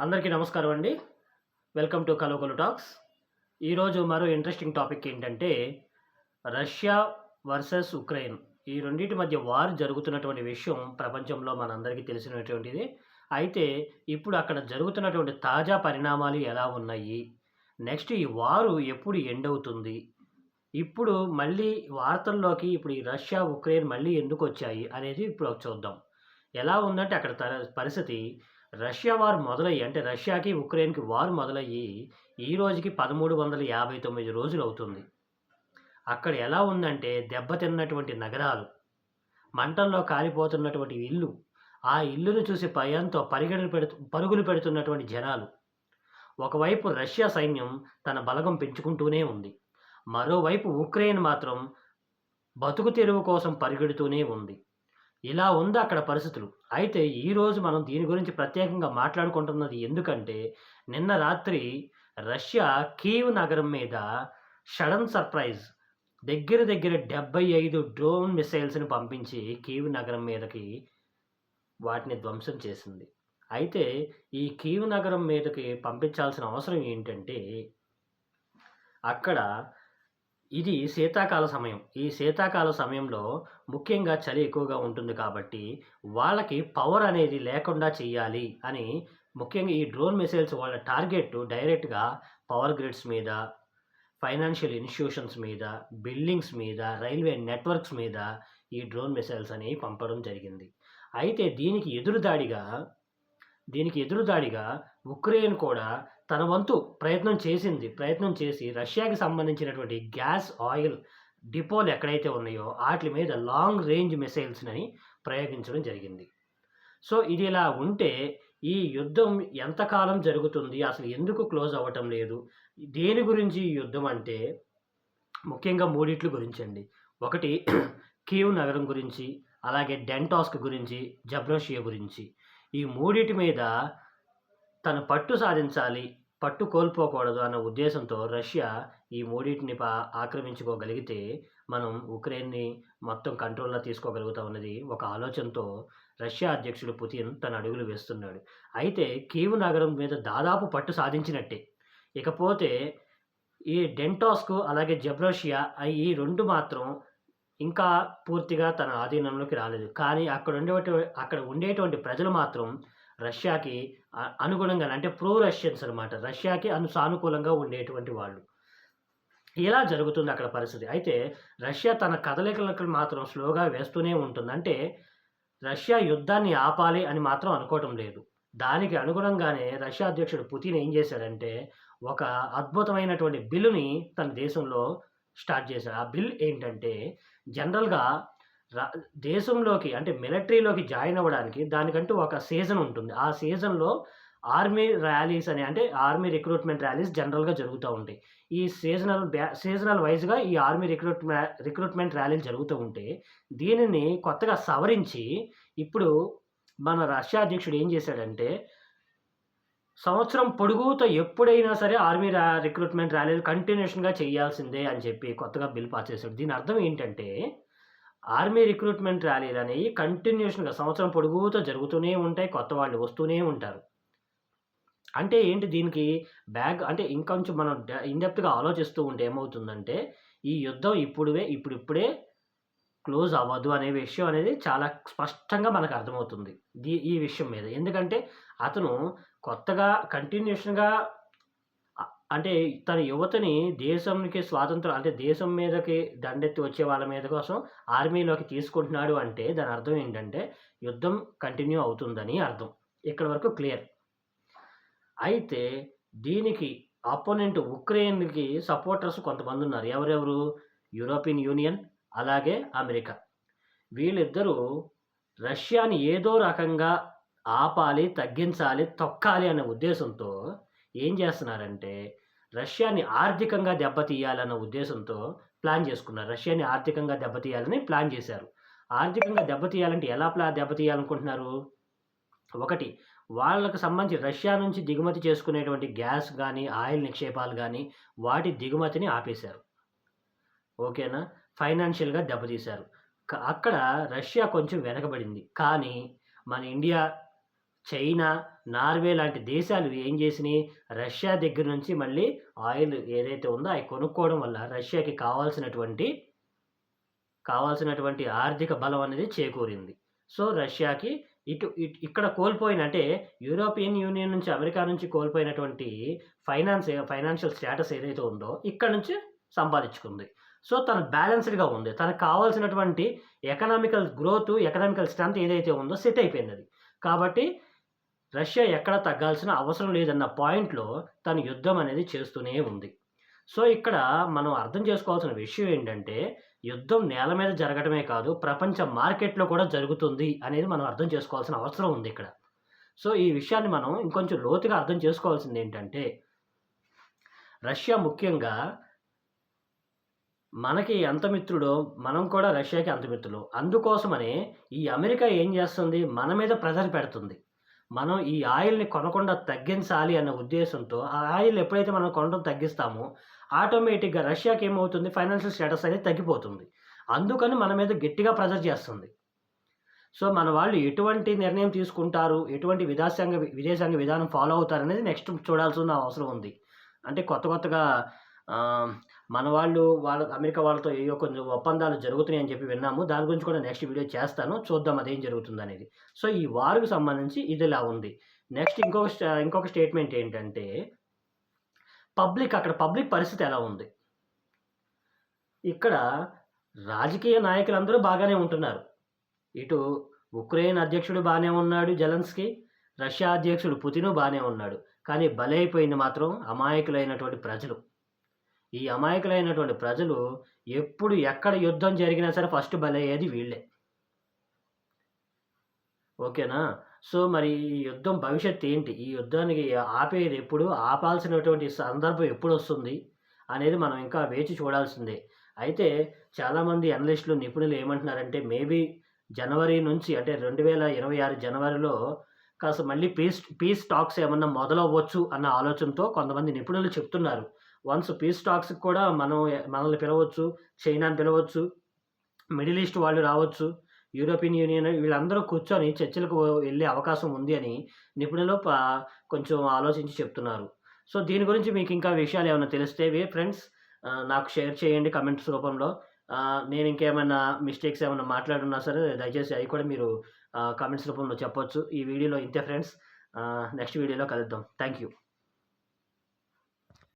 అందరికీ నమస్కారం అండి. వెల్కమ్ టు కలోకలు టాక్స్ ఈరోజు మరో ఇంట్రెస్టింగ్ టాపిక్ ఏంటంటే రష్యా వర్సెస్ ఉక్రెయిన్ ఈ రెండింటి మధ్య వార్ జరుగుతున్నటువంటి విషయం ప్రపంచంలో మనందరికీ తెలిసినటువంటిది. అయితే ఇప్పుడు అక్కడ జరుగుతున్నటువంటి తాజా పరిణామాలు ఎలా ఉన్నాయి? నెక్స్ట్ ఈ వారు ఎప్పుడు ఎండ్ అవుతుంది? ఇప్పుడు మళ్ళీ వార్తల్లోకి ఇప్పుడు ఈ రష్యా ఉక్రెయిన్ మళ్ళీ ఎందుకు వచ్చాయి అనేది ఇప్పుడు చూద్దాం. ఎలా ఉందంటే అక్కడ తర- పరిస్థితి రష్యా వార్ మొదలయ్యి అంటే రష్యాకి ఉక్రెయిన్కి వార్ మొదలయ్యి ఈ రోజుకి పదమూడు వందల యాభై తొమ్మిది రోజులు అవుతుంది అక్కడ ఎలా ఉందంటే దెబ్బతిన్నటువంటి నగరాలు మంటల్లో కాలిపోతున్నటువంటి ఇల్లు ఆ ఇల్లును చూసి భయంతో పరిగెడలు పెడుతు పరుగులు పెడుతున్నటువంటి జనాలు. ఒకవైపు రష్యా సైన్యం తన బలగం పెంచుకుంటూనే ఉంది. మరోవైపు ఉక్రెయిన్ మాత్రం బతుకు తెరువు కోసం పరిగెడుతూనే ఉంది. ఇలా ఉంది అక్కడ పరిస్థితులు. అయితే ఈరోజు మనం దీని గురించి ప్రత్యేకంగా మాట్లాడుకుంటున్నది ఎందుకంటే నిన్న రాత్రి రష్యా కీవ్ నగరం మీద సడన్ సర్ప్రైజ్ దగ్గర దగ్గర డెబ్బై ఐదు డ్రోన్ మిసైల్స్ని పంపించి కీవ్ నగరం మీదకి వాటిని ధ్వంసం చేసింది. అయితే ఈ కీవ్ నగరం మీదకి పంపించాల్సిన అవసరం ఏంటంటే అక్కడ ఇది శీతాకాల సమయం. ఈ శీతాకాల సమయంలో ముఖ్యంగా చలి ఎక్కువగా ఉంటుంది కాబట్టి వాళ్ళకి పవర్ అనేది లేకుండా చేయాలి అని ముఖ్యంగా ఈ డ్రోన్ మిసైల్స్ వాళ్ళ టార్గెట్ డైరెక్ట్గా పవర్ గ్రిడ్స్ మీద ఫైనాన్షియల్ ఇన్స్టిట్యూషన్స్ మీద బిల్డింగ్స్ మీద రైల్వే నెట్వర్క్స్ మీద ఈ డ్రోన్ మిసైల్స్ అనేవి పంపడం జరిగింది. అయితే దీనికి ఎదురుదాడిగా దీనికి ఎదురుదాడిగా ఉక్రెయిన్ కూడా తన వంతు ప్రయత్నం చేసింది. ప్రయత్నం చేసి రష్యాకి సంబంధించినటువంటి గ్యాస్ ఆయిల్ డిపోలు ఎక్కడైతే ఉన్నాయో వాటి మీద లాంగ్ రేంజ్ మిసైల్స్ని ప్రయోగించడం జరిగింది. సో ఇది ఇలా ఉంటే ఈ యుద్ధం ఎంతకాలం జరుగుతుంది? అసలు ఎందుకు క్లోజ్ అవ్వటం లేదు? దేని గురించి ఈ యుద్ధం అంటే ముఖ్యంగా మూడిట్ల గురించి అండి. ఒకటి కీవ్ నగరం గురించి అలాగే డెంటాస్క్ గురించి జబ్రోషియా గురించి. ఈ మూడిటి మీద తను పట్టు సాధించాలి పట్టు కోల్పోకూడదు అన్న ఉద్దేశంతో రష్యా ఈ మూడింటిని పా ఆక్రమించుకోగలిగితే మనం ఉక్రెయిన్ని మొత్తం కంట్రోల్లో తీసుకోగలుగుతా ఉన్నది ఒక ఆలోచనతో రష్యా అధ్యక్షుడు పుతిన్ తన అడుగులు వేస్తున్నాడు. అయితే కీవ్ నగరం మీద దాదాపు పట్టు సాధించినట్టే. ఇకపోతే ఈ డెంటాస్కు అలాగే జబ్రోషియా ఈ రెండు మాత్రం ఇంకా పూర్తిగా తన ఆధీనంలోకి రాలేదు. కానీ అక్కడ ఉండే అక్కడ ఉండేటువంటి ప్రజలు మాత్రం రష్యాకి అనుగుణంగా అంటే ప్రో రష్యన్స్ అనమాట రష్యాకి అను సానుకూలంగా ఉండేటువంటి వాళ్ళు. ఇలా జరుగుతుంది అక్కడ పరిస్థితి. అయితే రష్యా తన కదలికలకు మాత్రం స్లోగా వేస్తూనే ఉంటుంది. అంటే రష్యా యుద్ధాన్ని ఆపాలి అని మాత్రం అనుకోవటం లేదు. దానికి అనుగుణంగానే రష్యా అధ్యక్షుడు పుతిన్ ఏం చేశాడంటే ఒక అద్భుతమైనటువంటి బిల్లుని తన దేశంలో స్టార్ట్ చేశాడు ఆ బిల్ ఏంటంటే జనరల్గా రా దేశంలోకి అంటే మిలిటరీలోకి జాయిన్ అవ్వడానికి దానికంటూ ఒక సీజన్ ఉంటుంది. ఆ సీజన్లో ఆర్మీ ర్యాలీస్ అని అంటే ఆర్మీ రిక్రూట్మెంట్ ర్యాలీస్ జనరల్గా జరుగుతూ ఉంటాయి. ఈ సీజనల్ బ్యా సీజనల్ వైజ్గా ఈ ఆర్మీ రిక్రూట్ రిక్రూట్మెంట్ ర్యాలీలు జరుగుతూ ఉంటే దీనిని కొత్తగా సవరించి ఇప్పుడు మన రష్యా అధ్యక్షుడు ఏం చేశాడంటే సంవత్సరం పొడుగుతో ఎప్పుడైనా సరే ఆర్మీ రా రిక్రూట్మెంట్ ర్యాలీలు కంటిన్యూషన్గా చేయాల్సిందే అని చెప్పి కొత్తగా బిల్ పాస్ చేశాడు. దీని అర్థం ఏంటంటే ఆర్మీ రిక్రూట్మెంట్ ర్యాలీలు అనేవి కంటిన్యూషన్గా సంవత్సరం పొడుగుతో జరుగుతూనే ఉంటాయి కొత్త వాళ్ళు వస్తూనే ఉంటారు. అంటే ఏంటి దీనికి బ్యాగ్ అంటే ఇంకొంచెం మనం ఇన్డెప్త్గా ఆలోచిస్తూ ఉంటే ఏమవుతుందంటే ఈ యుద్ధం ఇప్పుడువే ఇప్పుడిప్పుడే క్లోజ్ అవ్వదు అనే విషయం అనేది చాలా స్పష్టంగా మనకు అర్థమవుతుంది. దీ ఈ విషయం మీద. ఎందుకంటే అతను కొత్తగా కంటిన్యూషన్గా అంటే తన యువతని దేశంకి స్వాతంత్రం అంటే దేశం మీదకి దండెత్తి వచ్చే వాళ్ళ మీద కోసం ఆర్మీలోకి తీసుకుంటున్నాడు అంటే దాని అర్థం ఏంటంటే యుద్ధం కంటిన్యూ అవుతుందని అర్థం. ఇక్కడ వరకు క్లియర్. అయితే దీనికి అపోనెంట్ ఉక్రెయిన్కి సపోర్టర్స్ కొంతమంది ఉన్నారు. ఎవరెవరు? యూరోపియన్ యూనియన్ అలాగే అమెరికా. వీళ్ళిద్దరూ రష్యాని ఏదో రకంగా ఆపాలి తగ్గించాలి తొక్కాలి అనే ఉద్దేశంతో ఏం చేస్తున్నారంటే రష్యాని ఆర్థికంగా దెబ్బతీయాలన్న ఉద్దేశంతో ప్లాన్ చేసుకున్నారు. రష్యాని ఆర్థికంగా దెబ్బతీయాలని ప్లాన్ చేశారు. ఆర్థికంగా దెబ్బతీయాలంటే ఎలా ప్లా దెబ్బతీయాలనుకుంటున్నారు? ఒకటి వాళ్ళకు సంబంధించి రష్యా నుంచి దిగుమతి చేసుకునేటువంటి గ్యాస్ కానీ ఆయిల్ నిక్షేపాలు కానీ వాటి దిగుమతిని ఆపేశారు. ఓకేనా? ఫైనాన్షియల్గా దెబ్బతీశారు. క- అక్కడ రష్యా కొంచెం వెనకబడింది. కానీ మన ఇండియా చైనా నార్వే లాంటి దేశాలు ఏం చేసినాయి రష్యా దగ్గర నుంచి మళ్ళీ ఆయిల్ ఏదైతే ఉందో అవి కొనుక్కోవడం వల్ల రష్యాకి కావాల్సినటువంటి కావాల్సినటువంటి ఆర్థిక బలం అనేది చేకూరింది. సో రష్యాకి ఇటు ఇక్కడ కోల్పోయిన అంటే యూరోపియన్ యూనియన్ నుంచి అమెరికా నుంచి కోల్పోయినటువంటి ఫైనాన్స్ ఫైనాన్షియల్ స్టేటస్ ఏదైతే ఉందో ఇక్కడ నుంచి సంపాదించుకుంది. సో తన బ్యాలెన్స్డ్గా ఉంది. తనకు కావాల్సినటువంటి ఎకనామికల్ గ్రోత్ ఎకనామికల్ స్ట్రెంత్ ఏదైతే ఉందో సెట్ అయిపోయింది కాబట్టి రష్యా ఎక్కడ తగ్గాల్సిన అవసరం లేదన్న పాయింట్లో తన యుద్ధం అనేది చేస్తూనే ఉంది. సో ఇక్కడ మనం అర్థం చేసుకోవాల్సిన విషయం ఏంటంటే యుద్ధం నేల మీద జరగడమే కాదు ప్రపంచ మార్కెట్లో కూడా జరుగుతుంది అనేది మనం అర్థం చేసుకోవాల్సిన అవసరం ఉంది ఇక్కడ. సో ఈ విషయాన్ని మనం ఇంకొంచెం లోతుగా అర్థం చేసుకోవాల్సింది ఏంటంటే రష్యా ముఖ్యంగా మనకి ఎంత మిత్రుడో మనం కూడా రష్యాకి అంత మిత్రులు. అందుకోసమనే ఈ అమెరికా ఏం చేస్తుంది? మన మీద ప్రెజర్ పెడుతుంది. మనం ఈ ఆయిల్ని కొనకుండా తగ్గించాలి అనే ఉద్దేశంతో ఆ ఆయిల్ ఎప్పుడైతే మనం కొనడం తగ్గిస్తామో ఆటోమేటిక్గా రష్యాకి ఏమవుతుంది? ఫైనాన్షియల్ స్టేటస్ అనేది తగ్గిపోతుంది. అందుకని మన మీద గట్టిగా ప్రెజర్ చేస్తుంది. సో మన వాళ్ళు ఎటువంటి నిర్ణయం తీసుకుంటారు? ఎటువంటి విదేశాంగ విదేశాంగ విధానం ఫాలో అవుతారు అనేది నెక్స్ట్ చూడాల్సిన అవసరం ఉంది. అంటే కొత్త కొత్తగా మన వాళ్ళు వాళ్ళ అమెరికా వాళ్ళతో ఏవో కొన్ని ఒప్పందాలు జరుగుతున్నాయి అని చెప్పి విన్నాము. దాని గురించి కూడా నెక్స్ట్ వీడియో చేస్తాను. చూద్దాం అదేం జరుగుతుంది అనేది. సో ఈ వారుకు సంబంధించి ఇదిలా ఉంది. నెక్స్ట్ ఇంకొక ఇంకొక స్టేట్మెంట్ ఏంటంటే పబ్లిక్ అక్కడ పబ్లిక్ పరిస్థితి ఎలా ఉంది? ఇక్కడ రాజకీయ నాయకులందరూ బాగానే ఉంటున్నారు. ఇటు ఉక్రెయిన్ అధ్యక్షుడు బాగానే ఉన్నాడు జలన్స్కి రష్యా అధ్యక్షుడు పుతిను బాగానే ఉన్నాడు. కానీ బలైపోయింది మాత్రం అమాయకులైనటువంటి ప్రజలు. ఈ అమాయకులైనటువంటి ప్రజలు ఎప్పుడు ఎక్కడ యుద్ధం జరిగినా సరే ఫస్ట్ బలయ్యేది వీళ్ళే. ఓకేనా? సో మరి ఈ యుద్ధం భవిష్యత్తు ఏంటి? ఈ యుద్ధానికి ఆపేది ఎప్పుడు? ఆపాల్సినటువంటి సందర్భం ఎప్పుడు వస్తుంది అనేది మనం ఇంకా వేచి చూడాల్సిందే. అయితే చాలామంది అనలిస్టులు నిపుణులు ఏమంటున్నారంటే మేబీ జనవరి నుంచి అంటే రెండు వేల ఇరవై ఆరు జనవరిలో కాస్త మళ్ళీ పీస్ పీస్ టాక్స్ ఏమన్నా మొదలవ్వచ్చు అన్న ఆలోచనతో కొంతమంది నిపుణులు చెప్తున్నారు. వన్స్ పీస్ టాక్స్కి కూడా మనం మనల్ని పిలవచ్చు చైనాని పిలవచ్చు మిడిల్ ఈస్ట్ వాళ్ళు రావచ్చు యూరోపియన్ యూనియన్ వీళ్ళందరూ కూర్చొని చర్చలకు వెళ్ళే అవకాశం ఉంది అని నిపుణులు కొంచెం ఆలోచించి చెప్తున్నారు. సో దీని గురించి మీకు ఇంకా విషయాలు ఏమైనా తెలిస్తే ఫ్రెండ్స్ నాకు షేర్ చేయండి కమెంట్స్ రూపంలో. నేను ఇంకేమైనా మిస్టేక్స్ ఏమైనా మాట్లాడున్నా సరే దయచేసి అవి కూడా మీరు కామెంట్స్ రూపంలో చెప్పొచ్చు. ఈ వీడియోలో ఇంతే ఫ్రెండ్స్. నెక్స్ట్ వీడియోలో కలుద్దాం. Thank you.